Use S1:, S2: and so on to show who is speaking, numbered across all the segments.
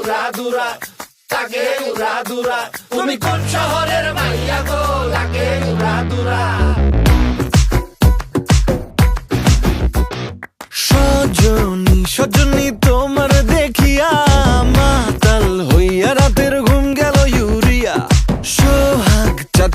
S1: দুরা লাগে উড়া তুমি কোন শহরের মাইয়া গো? লাগে দুরা
S2: সজনী সজনী তোমার দেখিয়া মাতাল হইয়া রাতের ঘুম গেল ইউরিয়া। সোহাগ চাঁদ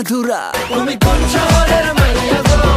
S2: অধুরা তুমি কোন শহরের মাইয়া